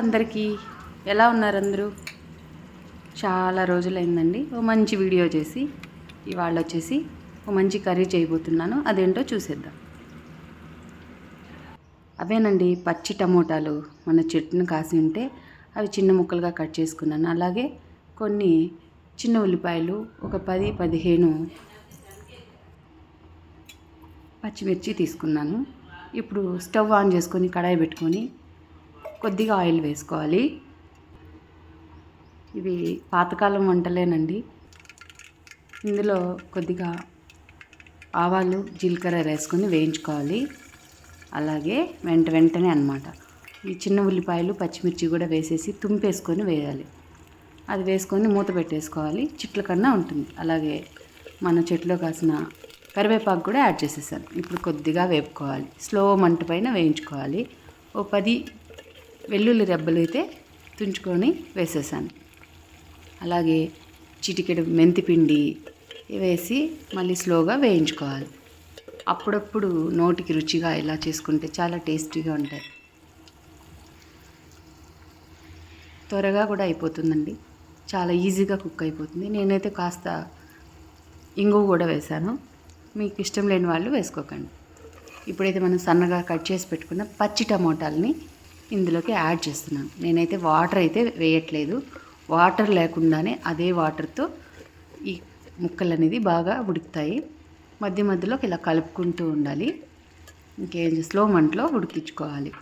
అందరికీ ఎలా ఉన్నారు అందరూ? చాలా రోజులైందండి. ఓ మంచి వీడియో చేసి ఇవాళ వచ్చేసి ఓ మంచి కర్రీ చేయబోతున్నాను. అదేంటో చూసేద్దాం. అవేనండి పచ్చి టమోటాలు మన చెట్టును కాసి ఉంటే అవి చిన్న ముక్కలుగా కట్ చేసుకున్నాను. అలాగే కొన్ని చిన్న ఉల్లిపాయలు ఒక పది పదిహేను పచ్చిమిర్చి తీసుకున్నాను. ఇప్పుడు స్టవ్ ఆన్ చేసుకొని కడాయి పెట్టుకొని కొద్దిగా ఆయిల్ వేసుకోవాలి. ఇవి పాతకాలం వంటలేనండి. ఇందులో కొద్దిగా ఆవాలు జీలకర్ర వేసుకొని వేయించుకోవాలి. అలాగే వెంట వెంటనే అనమాట ఈ చిన్న ఉల్లిపాయలు పచ్చిమిర్చి కూడా వేసేసి తుంపేసుకొని వేయాలి. అది వేసుకొని మూత పెట్టేసుకోవాలి. చిట్ల కన్నా ఉంటుంది. అలాగే మన చెట్లో కాసిన కరివేపాకు కూడా యాడ్ చేసేసాను. ఇప్పుడు కొద్దిగా వేపుకోవాలి. స్లో మంట పైన వేయించుకోవాలి. ఓ పది వెల్లుల్లి రెబ్బలు అయితే తుంచుకొని వేసేసాను. అలాగే చిటికెడు మెంతిపిండి వేసి మళ్ళీ స్లోగా వేయించుకోవాలి. అప్పుడప్పుడు నోటికి రుచిగా ఇలా చేసుకుంటే చాలా టేస్టీగా ఉంటాయి. త్వరగా కూడా అయిపోతుందండి. చాలా ఈజీగా కుక్ అయిపోతుంది. నేనైతే కాస్త ఇంగువ కూడా వేశాను మీకు ఇష్టం లేని వాళ్ళు వేసుకోకండి. ఇప్పుడైతే మనం సన్నగా కట్ చేసి పెట్టుకున్న పచ్చి టమోటాలని ఇందులోకి యాడ్ చేస్తున్నాను. నేనైతే వాటర్ అయితే వేయట్లేదు. వాటర్ లేకుండానే అదే వాటర్తో ఈ ముక్కలు అనేది బాగా ఉడుకుతాయి. మధ్య మధ్యలోకి ఇలా కలుపుకుంటూ ఉండాలి. ఇంకేం స్లో మంటలో ఉడికించుకోవాలి.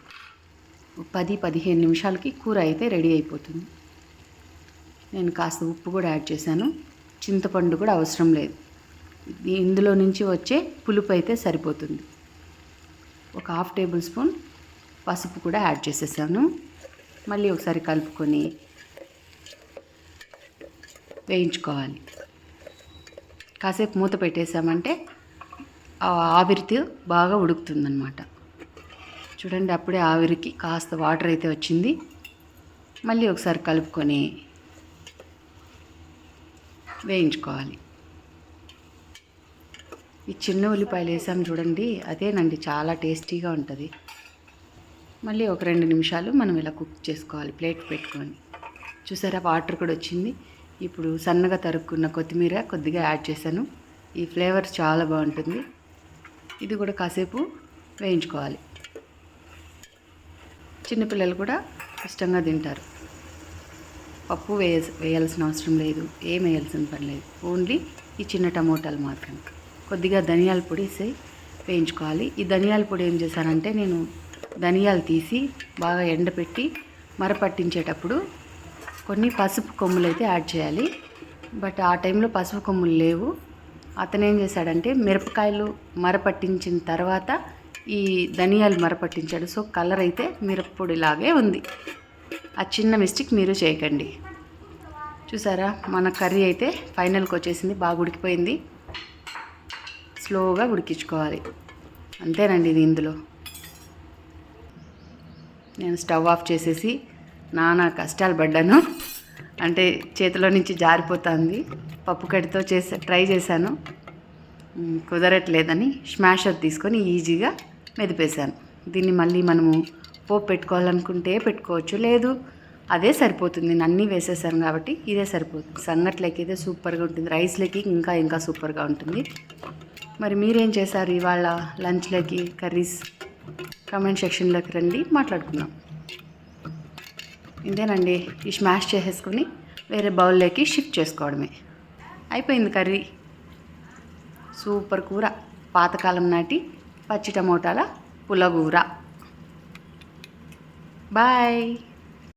పది పదిహేను నిమిషాలకి కూర అయితే రెడీ అయిపోతుంది. నేను కాస్త ఉప్పు కూడా యాడ్ చేశాను. చింతపండు కూడా అవసరం లేదు. ఇందులో నుంచి వచ్చే పులుపు అయితే సరిపోతుంది. ఒక హాఫ్ టేబుల్ స్పూన్ పసుపు కూడా యాడ్ చేసేసాను. మళ్ళీ ఒకసారి కలుపుకొని వేయించుకోవాలి. కాసేపు మూత పెట్టేసామంటే ఆ ఆవిరితో బాగా ఉడుకుతుందనమాట చూడండి అప్పుడే ఆవిరికి కాస్త వాటర్ అయితే వచ్చింది. మళ్ళీ ఒకసారి కలుపుకొని వేయించుకోవాలి. ఈ చిన్న ఉల్లిపాయలు వేసాం చూడండి అదేనండి చాలా టేస్టీగా ఉంటుంది. మళ్ళీ ఒక రెండు నిమిషాలు మనం ఇలా కుక్ చేసుకోవాలి ప్లేట్ పెట్టుకొని. చూసారా వాటర్ కూడా వచ్చింది. ఇప్పుడు సన్నగా తరుక్కున్న కొత్తిమీర కొద్దిగా యాడ్ చేశాను. ఈ ఫ్లేవర్ చాలా బాగుంటుంది. ఇది కూడా కాసేపు వేయించుకోవాలి. చిన్నపిల్లలు కూడా ఇష్టంగా తింటారు. పప్పు వేయ వేయాల్సిన అవసరం లేదు. ఏం వేయాల్సిన పని లేదు. ఓన్లీ ఈ చిన్న టమోటాలు మాత్రమే. కొద్దిగా ధనియాల పొడి వేసి వేయించుకోవాలి. ఈ ధనియాల పొడి ఏం చేశానంటే నేను ధనియాలు తీసి బాగా ఎండపెట్టి మరపట్టించేటప్పుడు కొన్ని పసుపు కొమ్ములు అయితే యాడ్ చేయాలి. బట్ ఆ టైంలో పసుపు కొమ్ములు లేవు. అతను ఏం చేశాడంటే మిరపకాయలు మరపట్టించిన తర్వాత ఈ ధనియాలు మరపట్టించాడు. సో కలర్ అయితే మిరప్పొడిలాగే ఉంది. ఆ చిన్న మిస్టేక్ మీరు చేయకండి. చూసారా? మన కర్రీ అయితే ఫైనల్కి వచ్చేసింది. బాగా ఉడికిపోయింది. స్లోగా ఉడికించుకోవాలి. అంతేనండి ఇది ఇందులో. నేను స్టవ్ ఆఫ్ చేసేసి నానా కష్టాలు పడ్డాను. అంటే చేతిలో నుంచి జారిపోతుంది. పప్పు కడితో చేసే ట్రై చేశాను. కుదరట్లేదని స్మాషర్ తీసుకొని ఈజీగా మెదిపేశాను. దీన్ని మళ్ళీ మనము పోపు పెట్టుకోవాలనుకుంటే పెట్టుకోవచ్చు. లేదు అదే సరిపోతుంది. నేను అన్నీ వేసేసాను కాబట్టి ఇదే సరిపోతుంది. సంగట్లకి అయితే సూపర్గా ఉంటుంది. రైస్లకి ఇంకా ఇంకా సూపర్గా ఉంటుంది. మరి మీరేం చేశారు ఇవాళ లంచ్లోకి కర్రీస్? కమెంట్ సెక్షన్లోకి రండి మాట్లాడుకుందాం. ఇదేనండి ఈ స్మాష్ చేసేసుకుని వేరే బౌల్లోకి షిఫ్ట్ చేసుకోవడమే. అయిపోయింది కర్రీ. సూపర్ కూర పాతకాలం నాటి పచ్చి టమోటాల పులగూర. బాయ్.